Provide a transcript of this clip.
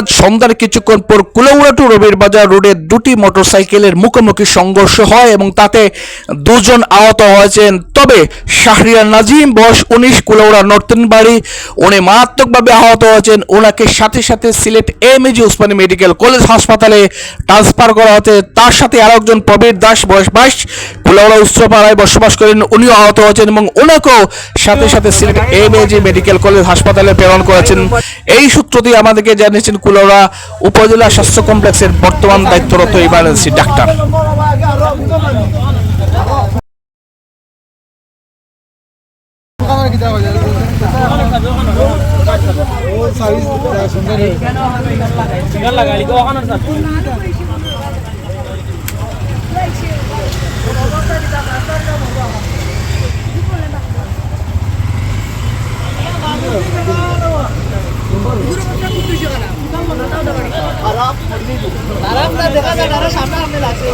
আজ সন্ধ্যার কিছুক্ষণ পর কুলাউড়া টু রবির বাজার রোডে দুটি মোটরসাইকেলের মুখোমুখি সংঘর্ষ হয় এবং তাতে দুজন আহত হয়েছেন। তবে শাহরিয়ার নাজিম, বয়স উনিশ কুলৌড়া নর্তন বাড়ি উনি মারাত্মকভাবে আহত হয়েছেন। ওনাকে সাথে সাথে Sylhet M A G Osmani medical college হাসপাতালে ট্রান্সফার করা হতে তার সাথে আরেকজন প্রবীর দাস, বয়স বাইশ কুলাউড়া উচ্চপাড়ায় বসবাস করেন, উনিও আহত হয়েছেন এবং ওনাকেও সাথে সাথে Sylhet M A G medical college হাসপাতালে প্রেরণ করেছেন। এই সূত্র দিয়ে আমাদেরকে জানিয়েছেন কুলাউড়া উপজেলা স্বাস্থ্য কমপ্লেক্সের বর্তমান দায়িত্বরত ইমার্জেন্সি ডাক্তার। তো ওখানে স্যার খারাপ না দেখা যায় সামনে সামনে লাগছে